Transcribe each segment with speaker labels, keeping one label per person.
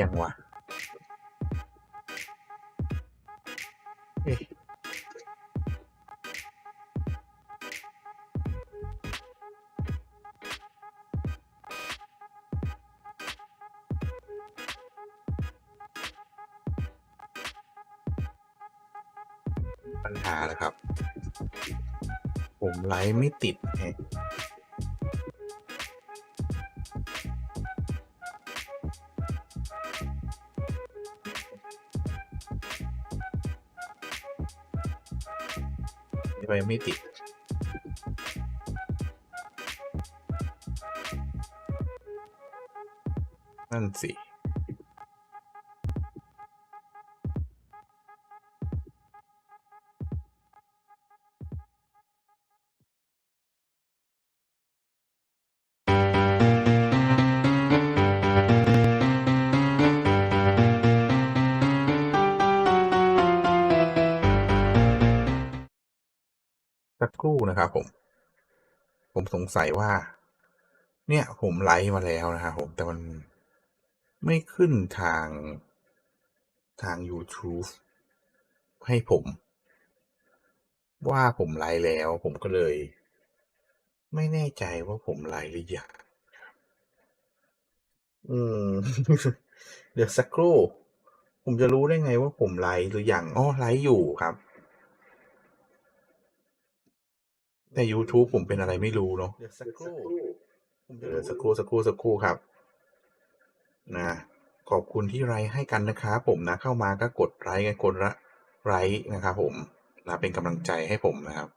Speaker 1: ยังวะเอ๊ะปัญหาแล้วครับ ผมไลฟ์ไม่ติดแฮะ ทำไมไม่ติด นั่นสิ ครู่นะครับผม ผมสงสัยว่า เนี่ยผมไลฟ์มาแล้วนะครับผมแต่มันไม่ขึ้นทางทาง YouTube ให้ผม ว่าผมไลฟ์แล้ว ผมก็เลย ไม่แน่ใจว่าผมไลฟ์หรือยังอืม เดี๋ยวสักครู่ ผมจะรู้ได้ไงว่าผมไลฟ์หรือยังอ๋อไลฟ์อยู่ครับ แต่ YouTube ผมเป็นอะไรไม่รู้เนาะเดี๋ยวสักครู่เดี๋ยวสักครู่สักครู่สักครู่ครับ นะขอบคุณที่ไลค์ให้กันนะครับผมนะเข้ามาก็กดไลค์กันคนละไลค์นะครับผมนะเป็นกำลังใจให้ผมนะครับ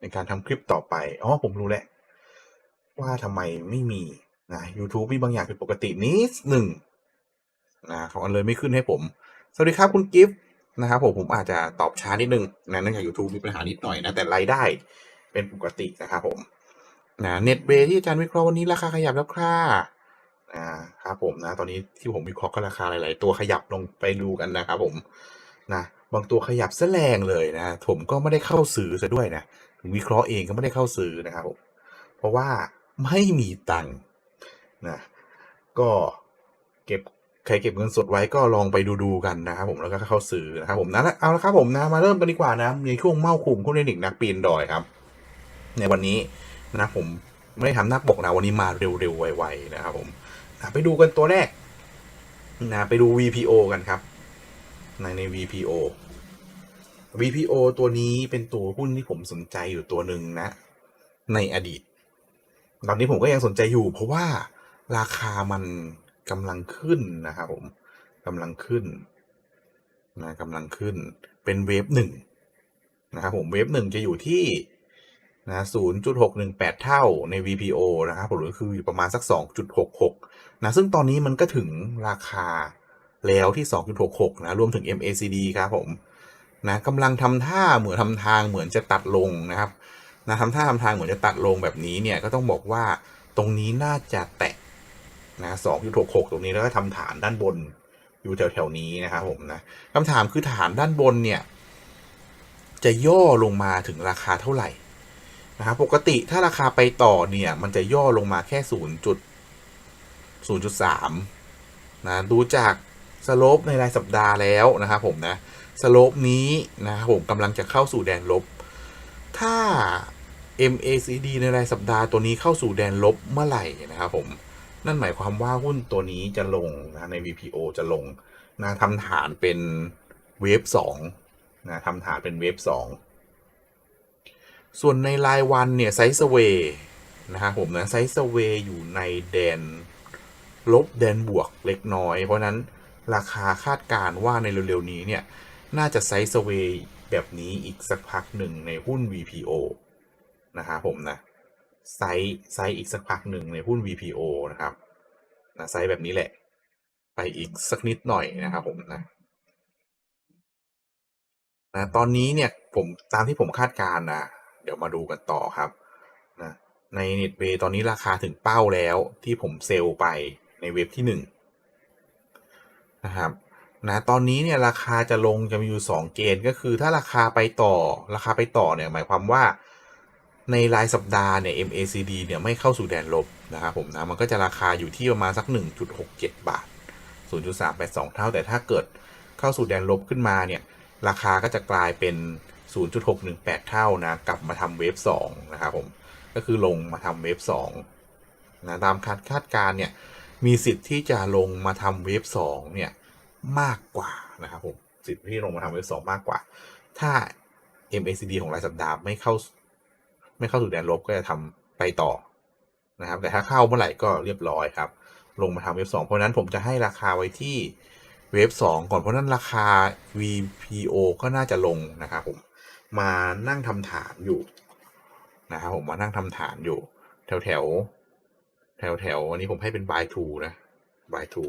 Speaker 1: ในการทำคลิปต่อไปอ๋อผมรู้แล้วว่าทำไมไม่มีนะ YouTube มีบางอย่างผิดปกตินิดหนึ่งนะเขาเลยไม่ขึ้นให้ผม สวัสดีครับคุณกิฟต์นะครับผมผมอาจจะตอบช้านิดนึงนะเนื่องจาก YouTube มีปัญหานิดหน่อยนะแต่รายได้ เป็นปกตินะครับผมนะเน็ตเบที่อาจารย์วิเคราะห์วันนี้ราคาขยับแล้วค่ะอ่าครับผมนะ ตอนนี้ที่ผมวิเคราะห์ก็ราคาหลาย ๆ ตัวขยับลงไปดูกันนะครับผมนะบางตัวขยับซะแรงเลยนะ ผมก็ไม่ได้เข้าซื้อซะด้วยนะวิเคราะห์เองก็ไม่ได้เข้าซื้อนะครับผมเพราะว่าไม่มีตังค์นะก็เก็บใครเก็บเงินสดไว้ก็ลองไปดูๆกันนะครับผมแล้วก็เข้าซื้อนะครับผมนะเอาละครับผมนะมาเริ่มกันดีกว่านะในช่วงเมาคุมคุณเทคนิคนักปีนดอยครับ ในวันนี้นะผมไม่ได้ทำหน้าปกนะวันนี้มาเร็วๆ ไวๆ นะครับผมนะไปดูกันตัวแรกนะไปดู VPO กันครับ ในใน VPO VPO ตัวนี้เป็นตัวหุ้นที่ผมสนใจอยู่ตัวหนึ่งนะ ในอดีต ตอนนี้ผมก็ยังสนใจอยู่ เพราะว่าราคามันกำลังขึ้นนะครับผมกำลังขึ้นนะกำลังขึ้นเป็นเวฟหนึ่งนะครับผมเวฟหนึ่งจะอยู่ที่ นะ0.618 เท่าใน VPO นะครับผมหรือคืออยู่ประมาณสัก 2.66 นะ ซึ่งตอนนี้มันก็ถึงราคาแล้วที่ 2.66 นะ รวมถึง MACD ครับผม นะกำลังทำท่าเหมือนทำทางเหมือนจะตัดลงนะครับ นะทำท่าทำทางเหมือนจะตัดลงแบบนี้เนี่ย ก็ต้องบอกว่าตรงนี้น่าจะแตะนะ 2.66 ตรงนี้แล้วก็ทำฐานด้านบนอยู่แถวๆนี้นะครับผมนะคำถามคือฐานด้านบนเนี่ย จะย่อลงมาถึงราคาเท่าไหร่ นะครับปกติถ้าราคาไปต่อเนี่ย มันจะย่อลงมาแค่0จุด0.3นะดูจากสโลปในรายสัปดาห์แล้วนะครับผมนะสโลปนี้นะครับผมกำลังจะเข้าสู่แดนลบ ถ้า MACD ในรายสัปดาห์ตัวนี้เข้าสู่แดนลบเมื่อไหร่นะครับผมนั่นหมายความว่าหุ้นตัวนี้จะลงนะใน VPO จะลงนะทำฐานเป็นเวฟสองนะทำฐานเป็นเวฟสอง ส่วนในรายวันเนี่ยไซส์เวย์นะครับผมนะไซส์เวย์อยู่ในแดนลบแดนบวกเล็กน้อย เพราะนั้นราคาคาดการว่าในเร็วๆนี้เนี่ย น่าจะไซส์เวย์แบบนี้อีกสักพักหนึ่งในหุ้น VPO นะครับผมนะไซส์ไซส์อีกสักพักหนึ่งในหุ้น VPO นะครับนะไซส์แบบนี้แหละ ไปอีกสักนิดหน่อยนะครับผมนะนะตอนนี้เนี่ยผมตามที่ผมคาดการ์นะ เดี๋ยวมาดูกันต่อครับนะใน n e t w a y ตอนนี้ราคาถึงเป้าแล้วที่ผมเซลล์ไปในเว็บที่หนึ่งนะครับนะตอนนี้เนี่ยราคาจะลงจะมีอยู่ 2 เกณฑ์ก็คือถ้าราคาไปต่อราคาไปต่อเนี่ยหมายความว่าในรายสัปดาห์เนี่ย MACD เนี่ยไม่เข้าสู่แดนลบนะครับผมนะมันก็จะราคาอยู่ที่ประมาณสัก 1.67 บาท 0.382 เท่า แต่ถ้าเกิดเข้าสู่แดนลบขึ้นมาเนี่ยราคาก็จะกลายเป็น 0.618 เท่านะ กลับมาทำเวฟ2นะครับผม ก็คือลงมาทำเวฟ2นะตามคาดคาดการณ์เนี่ย มีสิทธิ์ที่จะลงมาทำเวฟ2เนี่ย มากกว่านะครับผม สิทธิ์ที่ลงมาทำเวฟ2มากกว่า ถ้า MACD ของรายสัปดาห์ไม่เข้า ไม่เข้าสู่แดนลบก็จะทำไปต่อนะครับ แต่ถ้าเข้าเมื่อไหร่ก็เรียบร้อยครับ ลงมาทำเวฟ2เพราะนั้นผมจะให้ราคาไว้ที่เวฟ2ก่อนเพราะฉะนั้นราคา VPO ก็น่าจะลงนะครับผม มานั่งทำฐานอยู่นะครับผมมานั่งทำฐานอยู่ แถวแถวแถวแถวๆอันนี้ผมให้เป็น buy to นะ buy to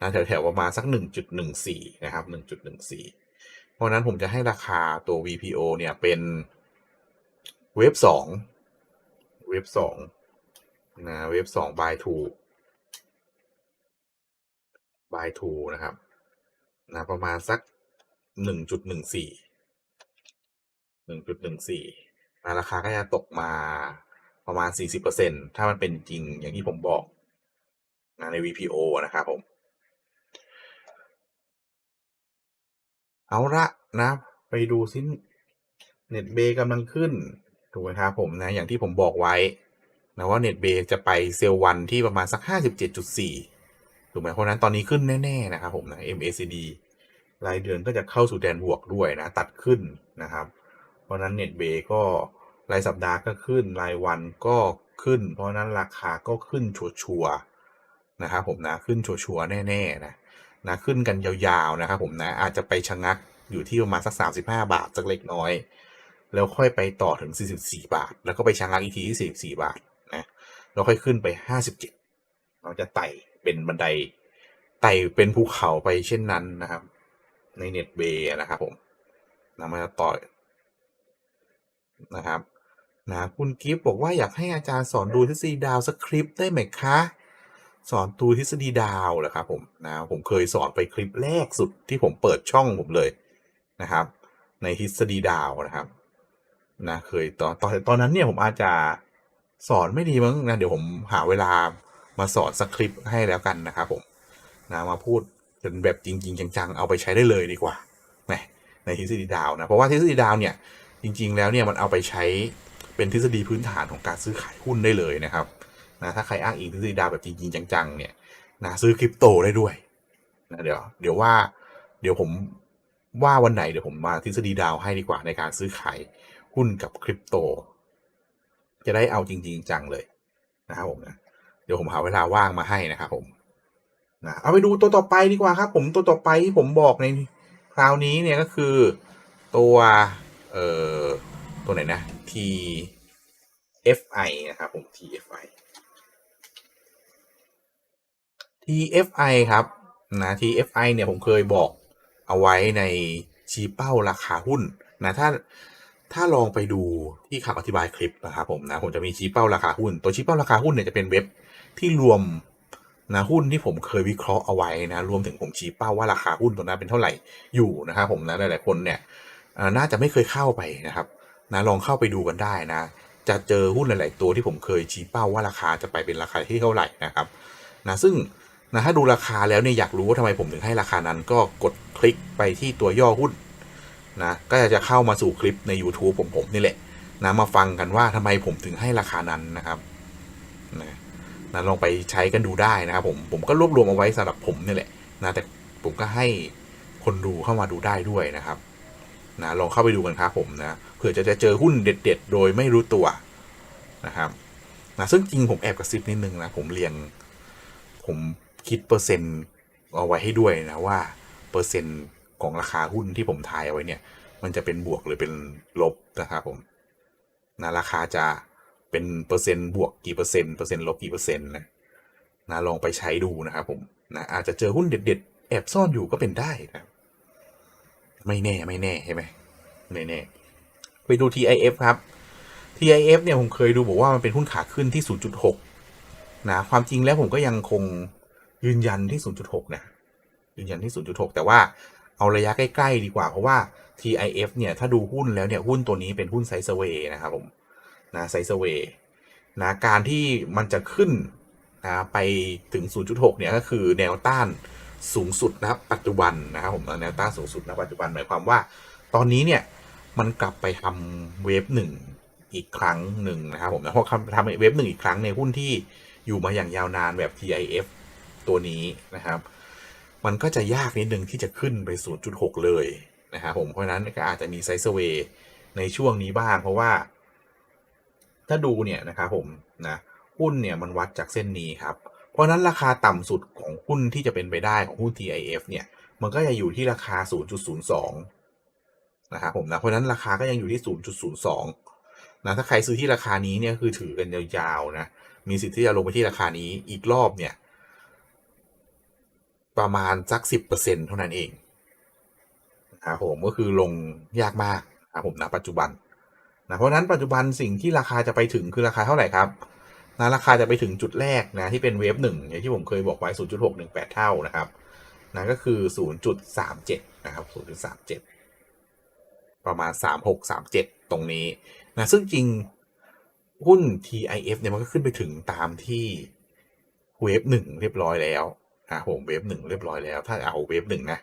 Speaker 1: นะแถวแถวประมาณสัก 1.14 นะครับ 1.14 เพราะฉนั้นผมจะให้ราคาตัว VPO เนี่ยเป็นเวฟ2เวฟ2นะเวฟ2 buy to buy to นะครับนะประมาณสัก 1.14 1.14นะราคาก็จะตกมาประมาณ 40%ถ้ามันเป็นจริงอย่างที่ผมบอกนใน VPO นะครับผม เอาละนะ ไปดูซิเน็ตเบย์กำลังขึ้น ถูกไหมครับผมนะ อย่างที่ผมบอกไว้นะว่าเน็ตเบย์จะไปเซลวันที่ประมาณสัก 57.4 ถูกไหมเพราะนั้นตอนนี้ขึ้นแน่ ๆ นะครับผมนะ MACD รายเดือนก็จะเข้าสู่แดนบวกด้วยนะ ตัดขึ้นนะครับ ราะนั้นเน็ตเบย์ก็รายสัปดาห์ก็ขึ้นรายวันก็ขึ้น เพราะนั้นราคาก็ขึ้นชัวร์ๆนะครับผมนะขึ้นชัวร์ๆแน่ๆนะนะขึ้นกันยาวๆนะครับผมนะอาจจะไปชะงักอยู่ที่ประมาณสัก 35 บาทสักเล็กน้อย แล้วค่อยไปต่อถึง 44 บาท แล้วก็ไปชะงักอีกทีที่44 บาทนะแล้วค่อยขึ้นไป 57เราจะไต่เป็นบันไดไต่เป็นภูเขาไปเช่นนั้นนะครับ ในเน็ตเบย์นะครับผมนะมาต่อ นะครับนะคุณกิฟต์บอกว่าอยากให้อาจารย์สอนดูทฤษฎีดาวสคริปต์ได้ไหมคะ สอนดูทฤษฎีดาวเหรอครับผมนะผมเคยสอนไปคลิปแรกสุดที่ผมเปิดช่องผมเลยนะครับ ในทฤษฎีดาวนะครับนะเคยตอนตอนตอนนั้นเนี่ยผมอาจจะสอนไม่ดีมั้งนะเดี๋ยวผมหาเวลามาสอนสคริปต์ให้แล้วกันนะครับผมนะมาพูดเป็นแบบจริง ๆ จังๆ เอาไปใช้ได้เลยดีกว่าในทฤษฎีดาวนะเพราะว่าทฤษฎีดาวเนี่ย จริง ๆ แล้วเนี่ยมันเอาไปใช้เป็นทฤษฎีพื้นฐานของการซื้อขายหุ้นได้เลยนะครับนะถ้าใครอ้างอิงทฤษฎีดาวแบบจริง ๆ จัง ๆ เนี่ยนะซื้อคริปโตได้ด้วยนะเดี๋ยวเดี๋ยวว่าเดี๋ยวผมว่าวันไหนเดี๋ยวผมมาทฤษฎีดาวให้ดีกว่าในการซื้อขายหุ้นกับคริปโต จะได้เอาจริง ๆ จังเลยนะครับผมนะเดี๋ยวผมหาเวลาว่างมาให้นะครับผมนะเอาไปดูตัวต่อไปดีกว่าครับ ผมตัวต่อไปที่ผมบอกในคราวนี้เนี่ยก็คือตัว เอ่อตัวไหนนะ TFI นะครับผม TFI TFI ครับนะ TFI เนี่ยผมเคยบอกเอาไว้ในชี้เป้าราคาหุ้นนะถ้าถ้าลองไปดูที่คำอธิบายคลิปนะครับผมนะผมจะมีชี้เป้าราคาหุ้น ตัวชี้เป้าราคาหุ้นเนี่ยจะเป็นเว็บที่รวมนะหุ้นที่ผมเคยวิเคราะห์เอาไว้นะรวมถึงผมชี้เป้าว่าราคาหุ้นตัวนั้นเป็นเท่าไหร่อยู่นะครับผมนะหลายๆคนเนี่ย น่าจะไม่เคยเข้าไปนะครับนะลองเข้าไปดูกันได้นะ จะเจอหุ้นหลาย ๆ ตัวที่ผมเคยชี้เป้าว่าราคาจะไปเป็นราคาที่เท่าไหร่นะครับนะซึ่งนะถ้าดูราคาแล้วเนี่ยอยากรู้ว่าทำไมผมถึงให้ราคานั้นก็กดคลิกไปที่ตัวย่อหุ้นนะก็จะเข้ามาสู่คลิปใน YouTube ผมผมนี่แหละนะมาฟังกันว่าทำไมผมถึงให้ราคานั้นนะครับนะนะลองไปใช้กันดูได้นะครับผมผมก็รวบรวมเอาไว้สำหรับผมนี่แหละนะแต่ผมก็ให้คนดูเข้ามาดูได้ด้วยนะครับ นะลองเข้าไปดูกันครับผมนะเผื่อจะจะเจอหุ้นเด็ด ๆ โดยไม่รู้ตัวนะครับนะซึ่งจริงผมแอบกระซิบนิดนึงนะผมเรียง ผมคิดเปอร์เซ็นต์เอาไว้ให้ด้วยนะว่าเปอร์เซ็นต์ของราคาหุ้นที่ผมทายเอาไว้เนี่ย มันจะเป็นบวกหรือเป็นลบนะครับผมนะราคาจะเป็นเปอร์เซ็นต์บวกกี่เปอร์เซ็นต์เปอร์เซ็นต์ลบกี่เปอร์เซ็นต์นะนะลองไปใช้ดูนะครับผมนะอาจจะเจอหุ้นเด็ด ๆ แอบซ่อนอยู่ก็เป็นได้นะ ไม่แน่ไม่แน่ใช่ไหมไม่แน่ไปดู TIF ครับ TIF เนี่ยผมเคยดูบอกว่ามันเป็นหุ้นขาขึ้นที่ 0.6 นะ ความจริงแล้วผมก็ยังคงยืนยันที่ 0.6 นะ ยืนยันที่ 0.6 แต่ว่าเอาระยะใกล้ ๆ ดีกว่า เพราะว่า TIF เนี่ยถ้าดูหุ้นแล้วเนี่ยหุ้นตัวนี้เป็นหุ้นไซส์เวย์นะครับผมนะไซส์เวย์นะการที่มันจะขึ้นนะไปถึง 0.6 เนี่ยก็คือแนวต้าน สูงสุดนะปัจจุบันนะครับผมแนวต้านสูงสุดนะปัจจุบันหมายความว่า ตอนนี้เนี่ยมันกลับไปทำเวฟหนึ่งอีกครั้งหนึ่งนะครับผมนะเพราะทำเวฟหนึ่งอีกครั้งในหุ้นที่อยู่มาอย่างยาวนานแบบ TIF ตัวนี้นะครับ มันก็จะยากนิดนึงที่จะขึ้นไป 0.6 เลยนะครับผมเพราะนั้นก็อาจจะมีไซส์เวย์ในช่วงนี้บ้าง เพราะว่า ถ้าดูเนี่ยนะครับผมนะหุ้นเนี่ยมันวัดจากเส้นนี้ครับ เพราะนั้นราคาต่ำสุดของหุ้นที่จะเป็นไปได้ของหุ้น TIF เนี่ย มันก็จะอยู่ที่ราคา 0.02 นะครับผมนะ เพราะนั้นราคาก็ยังอยู่ที่ 0.02 นะ ถ้าใครซื้อที่ราคานี้เนี่ยคือถือกันยาวๆนะ มีสิทธิ์ที่จะลงไปที่ราคานี้อีกรอบเนี่ย ประมาณสัก 10%เท่านั้นเองนะครับผมก็คือลงยากมากนะครับผมนะปัจจุบันนะเพราะนั้นปัจจุบันสิ่งที่ราคาจะไปถึงคือราคาเท่าไหร่ครับ นะราคาจะไปถึงจุดแรกนะที่เป็นเวฟหนึ่งอย่างที่ผมเคยบอกไว้ 0.618 เท่านะครับนะก็คือ 0.37 นะครับ 0.37 ประมาณ 3637 ตรงนี้นะซึ่งจริงหุ้น TIF เนี่ยมันก็ขึ้นไปถึงตามที่เวฟหนึ่งเรียบร้อยแล้วนะผมเวฟหนึ่งเรียบร้อยแล้ว ถ้าเอาเวฟหนึ่งนะ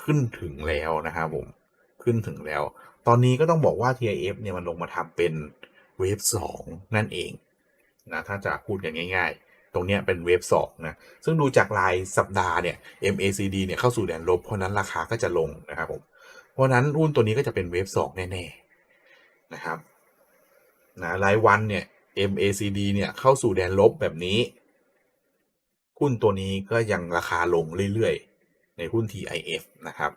Speaker 1: ขึ้นถึงแล้วนะครับผมขึ้นถึงแล้ว ตอนนี้ก็ต้องบอกว่า TIF เนี่ยมันลงมาทำเป็นเวฟสองนั่นเอง นะถ้าจะพูดกันง่าย ๆ ตรงนี้เป็นเวฟสองนะซึ่งดูจากรายสัปดาห์เนี่ย MACD เนี่ยเข้าสู่แดนลบเพราะนั้นราคาก็จะลงนะครับผมเพราะนั้นหุ้นตัวนี้ก็จะเป็นเวฟสองแน่ๆนะครับนะรายวันเนี่ย MACD เนี่ยเข้าสู่แดนลบแบบนี้หุ้นตัวนี้ก็ยังราคาลงเรื่อยๆ ในหุ้น TIF นะครับ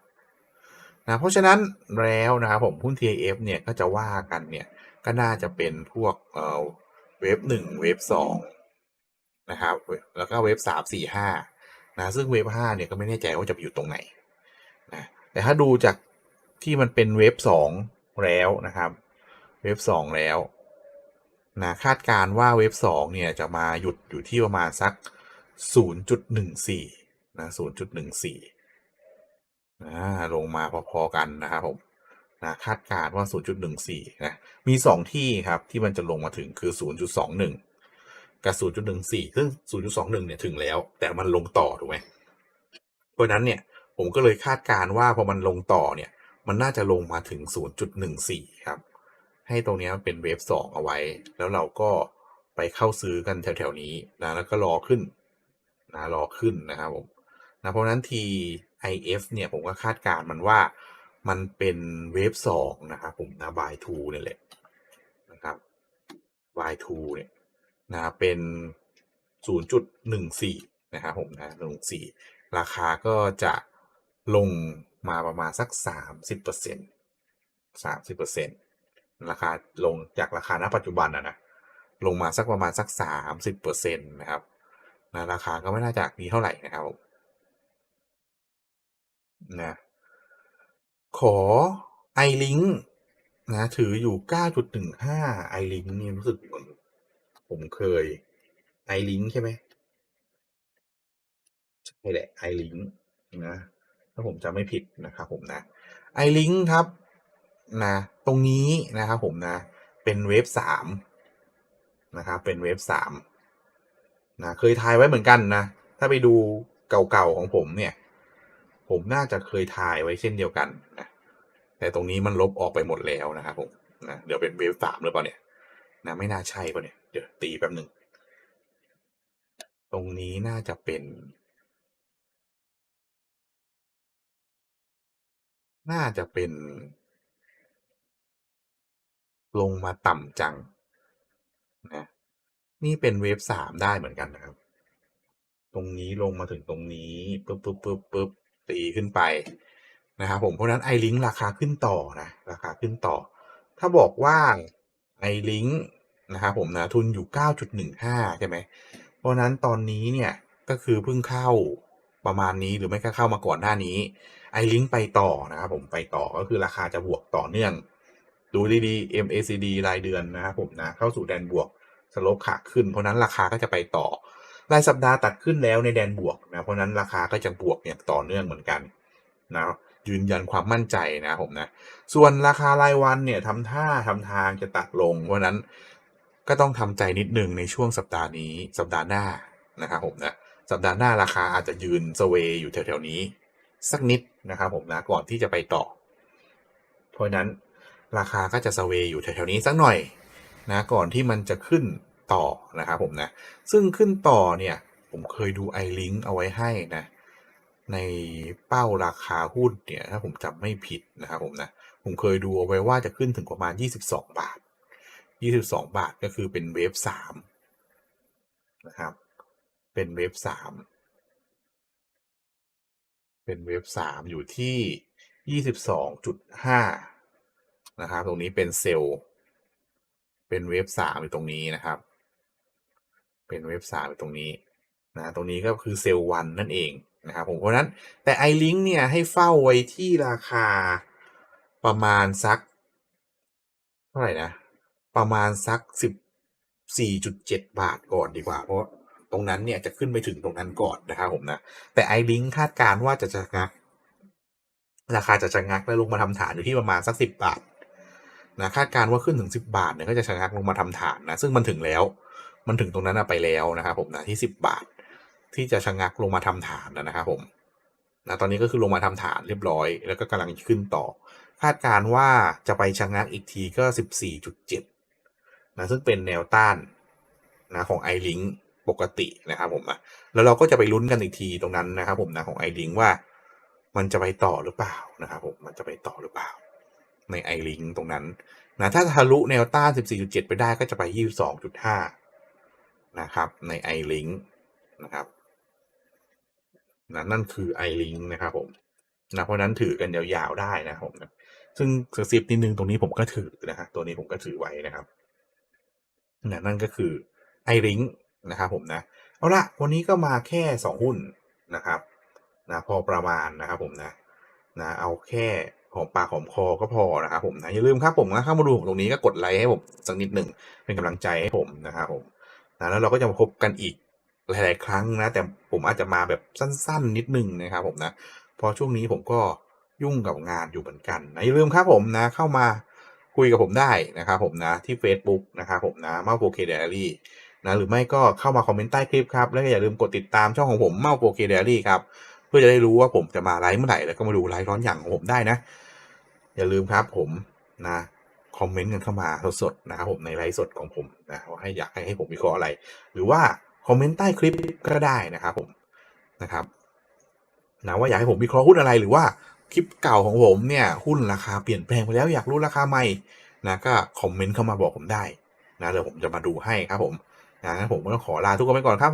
Speaker 1: นะเพราะฉะนั้นแล้วนะครับผมหุ้น TIF เนี่ยก็จะว่ากันเนี่ยก็น่าจะเป็นพวกเอ่อ เวฟหนึ่งเวฟสองนะครับแล้วก็เวฟสามสี่ห้านะซึ่งเวฟห้าเนี่ยก็ไม่แน่ใจว่าจะไปอยู่ตรงไหนนะแต่ถ้าดูจากที่มันเป็นเวฟสองแล้วนะครับ เวฟสองแล้วนะคาดการว่าเวฟสองเนี่ยจะมาหยุดอยู่ที่ประมาณสัก 0.14นะ0.14นะลงมาพอๆกันนะครับผม นะคาดการ์ว่า 0.14 นะ มี 2 ที่ครับ ที่มันจะลงมาถึงคือ 0.21 กับ 0.14 ซึ่ง 0.21 เนี่ยถึงแล้ว แต่มันลงต่อ ถูกไหมเพราะนั้นเนี่ย ผมก็เลยคาดการ์ว่าพอมันลงต่อเนี่ย มันน่าจะลงมาถึง 0.14 ครับ ให้ตรงนี้เป็นเวฟ2เอาไว้ แล้วเราก็ไปเข้าซื้อกันแถวๆนี้นะ แล้วก็รอขึ้นนะ รอขึ้นนะครับผมนะเพราะนั้น TIF เนี่ยผมก็คาดการ์มันว่า มันเป็นเวฟสองนะครับผมนะ by two เนี่ยแหละนะครับ by two เนี่ยนะเป็น 0.14 นะครับผมนะ14 ราคาก็จะลงมาประมาณสัก 30% 30%ราคาลงจากราคาณปัจจุบันนะนะลงมาสักประมาณสัก 30%นะครับนะราคาก็ไม่น่าจะมีเท่าไหร่นะครับนะ ขอ iLink นะถืออยู่ 9.15 iLink นี่รู้สึก ผมเคย iLink ใช่ไหมใช่แหละ iLink นะถ้าผมจำไม่ผิดนะครับผมนะ iLink ครับนะตรงนี้นะครับผมนะ เป็นเวฟสามนะครับเป็นเวฟสามนะเคยทายไว้เหมือนกันนะ ถ้าไปดูเก่าๆของผมเนี่ย ผมน่าจะเคยทายไว้เช่นเดียวกันนะแต่ตรงนี้มันลบออกไปหมดแล้วนะครับผมนะเดี๋ยวเป็นเวฟสามหรือเปล่าเนี่ยนะไม่น่าใช่ป่ะเนี่ยเดี๋ยวตีแป๊บหนึ่งตรงนี้น่าจะเป็น น่าจะเป็น ลงมาต่ำจังนะนี่เป็นเวฟสามได้เหมือนกันนะครับ ตรงนี้ลงมาถึงตรงนี้ปึ๊บปึ๊บปึ๊บปึ๊บ ตีขึ้นไปนะครับผมเพราะนั้นไอลิงราคาขึ้นต่อนะราคาขึ้นต่อ ถ้าบอกว่าไอลิงนะครับผมนะทุนอยู่ 9.15 ใช่ไหมเพราะนั้นตอนนี้เนี่ยก็คือเพิ่งเข้าประมาณนี้หรือไม่ก็เข้ามาก่อนหน้านี้ไอลิงไปต่อนะครับผมไปต่อก็คือราคาจะบวกต่อเนื่อง ดูดีๆ MACD รายเดือนนะครับผมนะเข้าสู่แดนบวกสโลปขาขึ้น เพราะนั้นราคาก็จะไปต่อ รายสัปดาห์ตัดขึ้นแล้วในแดนบวกนะเพราะนั้นราคาก็จะบวกอย่างต่อเนื่องเหมือนกันนะยืนยันความมั่นใจนะผมนะส่วนราคารายวันเนี่ยทำท่าทำทางจะตัดลง เพราะนั้นก็ต้องทำใจนิดนึงในช่วงสัปดาห์นี้สัปดาห์หน้านะครับผมนะสัปดาห์หน้าราคาอาจจะยืนสเวย์อยู่แถวๆนี้ สักนิดนะครับผมนะก่อนที่จะไปต่อ เพราะฉะนั้นราคาก็จะสเวย์อยู่แถวๆนี้สักหน่อยนะก่อนที่มันจะขึ้น ต่อนะครับผมนะ ซึ่งขึ้นต่อเนี่ยผมเคยดูไอลิงเอาไว้ให้นะ ในเป้าราคาหุ้นเนี่ยถ้าผมจำไม่ผิดนะครับผมนะ ผมเคยดูเอาไว้ว่าจะขึ้นถึงประมาณ 22 บาท 22 บาทก็คือเป็นเวฟสามนะครับ เป็นเวฟสามเป็นเวฟสามอยู่ที่22.5นะครับ ตรงนี้เป็นเซลล์ เป็นเวฟสามอยู่ตรงนี้นะครับ เป็นเวฟสามตรงนี้นะตรงนี้ก็คือเซลล์วันนั่นเองนะครับผมเพราะนั้นแต่ iLink เนี่ยให้เฝ้าไว้ที่ราคาประมาณสักเท่าไหร่นะ ประมาณสัก14.7บาทก่อนดีกว่า เพราะตรงนั้นเนี่ยจะขึ้นไปถึงตรงนั้นก่อนนะครับผมนะ แต่ iLink คาดการณ์ว่าจะชะงัก ราคาจะชะงักแล้วลงมาทำฐานอยู่ที่ประมาณสัก10บาทนะคาดการณ์ว่าขึ้นถึง10บาทเนี่ยก็จะชะงักลงมาทำฐานนะซึ่งมันถึงแล้ว มันถึงตรงนั้นไปแล้วนะครับผมนะที่ 10 บาท ที่จะชะงักลงมาทำฐานนะครับผมนะตอนนี้ก็คือลงมาทำฐานเรียบร้อย แล้วก็กำลังขึ้นต่อ คาดการว่าจะไปชะงักอีกทีก็ 14.7นะซึ่งเป็นแนวต้านนะของ iLink ปกตินะครับผมนะแล้วเราก็จะไปลุ้นกันอีกทีตรงนั้นนะครับผมนะของ iLink ว่ามันจะไปต่อหรือเปล่านะครับผมมันจะไปต่อหรือเปล่า ใน iLink ตรงนั้นนะถ้าทะลุแนวต้าน 14.7 ไปได้ก็จะไป 22.5 นะครับใน iLink นะครับนะนั่นคือ iLink นะครับผมนะเพราะนั้นถือกันยาวๆได้นะครับผมนะซึ่งกระซิบนิดนึงตรงนี้ผมก็ถือนะฮะตัวนี้ผมก็ถือไว้นะครับนะนั่นก็คือ iLink นะครับผมนะเอาละวันนี้ก็มาแค่สองหุ้นนะครับนะพอประมาณนะครับผมนะนะเอาแค่หอมปากหอมคอก็พอนะครับผมนะอย่าลืมครับผมนะเข้ามาดูตรงนี้ก็กดไลค์ให้ผมสักนิดหนึ่งเป็นกำลังใจให้ผมนะครับผม นะแล้วเราก็จะมาพบกันอีกหลาย ๆ ครั้งนะ แต่ผมอาจจะมาแบบสั้น ๆ นิดนึงนะครับผมนะพราะช่วงนี้ผมก็ยุ่งกับงานอยู่เหมือนกันนะอย่าลืมครับผมนะเข้ามาคุยกับผมได้นะครับผมนะที่ Facebook นะครับผมนะมาโปรเคเดลี่นะหรือไม่ก็เข้ามาคอมเมนต์ใต้คลิปครับ แล้วก็อย่าลืมกดติดตามช่องของผมเมาโปรเคเดลี่ครับ เพื่อจะได้รู้ว่าผมจะมาไลฟ์เมื่อไหร่แล้วก็มาดูไลฟ์ร้อนอย่างของผมได้นะ อย่าลืมครับผมนะ คอมเมนต์กันเข้ามาสดๆนะครับผมในไลฟ์สดของผมนะว่าให้อยากให้ให้ผมวิเคราะห์อะไร หรือว่าคอมเมนต์ใต้คลิปก็ได้นะครับผมนะครับนะว่าอยากให้ผมวิเคราะห์หุ้นอะไรหรือว่าคลิปเก่าของผมเนี่ยหุ้นราคาเปลี่ยนแปลงไปแล้วอยากรู้ราคาใหม่นะก็คอมเมนต์เข้ามาบอกผมได้นะเดี๋ยวผมจะมาดูให้ครับผมนะผมก็ต้องขอลาทุกคนไปก่อนครับ